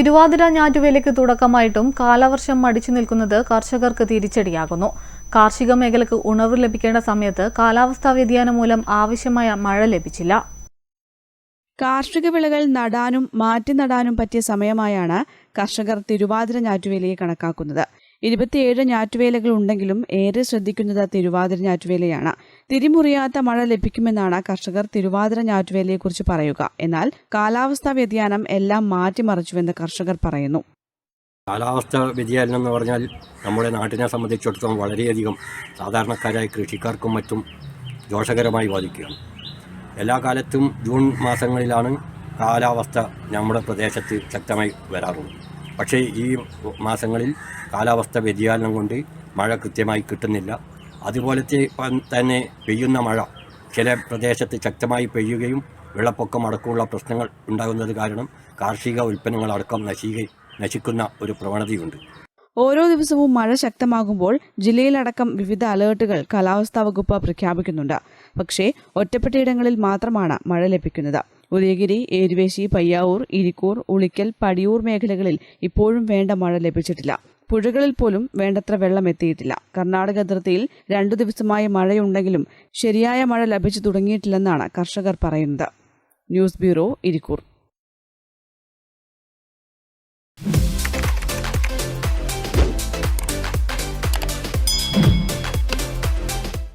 തിരുവാതിര ഞാറ്റുവേലയ്ക്ക് തുടക്കമായിട്ടും കാലവർഷം മടിച്ചു നിൽക്കുന്നത് കർഷകർക്ക് തിരിച്ചടിയാകുന്നു. കാർഷിക മേഖലയ്ക്ക് ഉണർവ് ലഭിക്കേണ്ട സമയത്ത് കാലാവസ്ഥാ വ്യതിയാനം മൂലം ആവശ്യമായ മഴ ലഭിച്ചില്ല. കാർഷിക വിളകൾ നടാനും മാറ്റി നടാനും പറ്റിയ സമയമായാണ് കർഷകർ തിരുവാതിര ഞാറ്റുവേലയെ കണക്കാക്കുന്നത്. ഇരുപത്തിയേഴ് ഞാറ്റുവേലകൾ ഉണ്ടെങ്കിലും ഏറെ ശ്രദ്ധിക്കുന്നത് തിരുവാതിര ഞാറ്റുവേലയാണ്. തിരിമുറിയാത്ത മഴ ലഭിക്കുമെന്നാണ് കർഷകർ തിരുവാതിര ഞാറ്റുവേലയെക്കുറിച്ച് പറയുക. എന്നാൽ കാലാവസ്ഥാ വ്യതിയാനം എല്ലാം മാറ്റിമറിച്ചുവെന്ന് കർഷകർ പറയുന്നു. കാലാവസ്ഥ വ്യതിയാനം എന്ന് പറഞ്ഞാൽ നമ്മുടെ നാട്ടിനെ സംബന്ധിച്ചിടത്തോളം വളരെയധികം സാധാരണക്കാരായ കൃഷിക്കാർക്കും മറ്റും ദോഷകരമായി ബാധിക്കുകയാണ്. എല്ലാ കാലത്തും ജൂൺ മാസങ്ങളിലാണ് കാലാവസ്ഥ നമ്മുടെ പ്രദേശത്ത് ശക്തമായി വരാറുള്ളത്. പക്ഷേ ഈ മാസങ്ങളിൽ കാലാവസ്ഥ വ്യതിയാനം കൊണ്ട് മഴ കൃത്യമായി കിട്ടുന്നില്ല. അതുപോലെ തന്നെ പെയ്യുന്ന മഴ ചില പ്രദേശത്ത് ശക്തമായി പെയ്യുകയും വെള്ളപ്പൊക്കം അടക്കമുള്ള പ്രശ്നങ്ങൾ ഉണ്ടാകുന്നത് കാരണം കാർഷിക ഉൽപ്പന്നങ്ങൾ ഉൽപ്പന്നങ്ങളടക്കം നശിക നശിക്കുന്ന ഒരു പ്രവണതയുണ്ട്. ഓരോ ദിവസവും മഴ ശക്തമാകുമ്പോൾ ജില്ലയിലടക്കം വിവിധ അലേർട്ടുകൾ കാലാവസ്ഥാ വകുപ്പ് പ്രഖ്യാപിക്കുന്നുണ്ട്. പക്ഷേ ഒറ്റപ്പെട്ടയിടങ്ങളിൽ മാത്രമാണ് മഴ ലഭിക്കുന്നത്. ഉദയഗിരി ഏരുവേശി പയ്യാവൂർ ഇരിക്കൂർ ഉളിക്കൽ പടിയൂർ മേഖലകളിൽ ഇപ്പോഴും വേണ്ട മഴ ലഭിച്ചിട്ടില്ല. പുഴകളിൽ പോലും വേണ്ടത്ര വെള്ളം എത്തിയിട്ടില്ല. കർണാടക അതിർത്തിയിൽ രണ്ടു ദിവസമായി മഴയുണ്ടെങ്കിലും ശരിയായ മഴ ലഭിച്ചു തുടങ്ങിയിട്ടില്ലെന്നാണ് കർഷകർ പറയുന്നത്. News bureau Irikkur.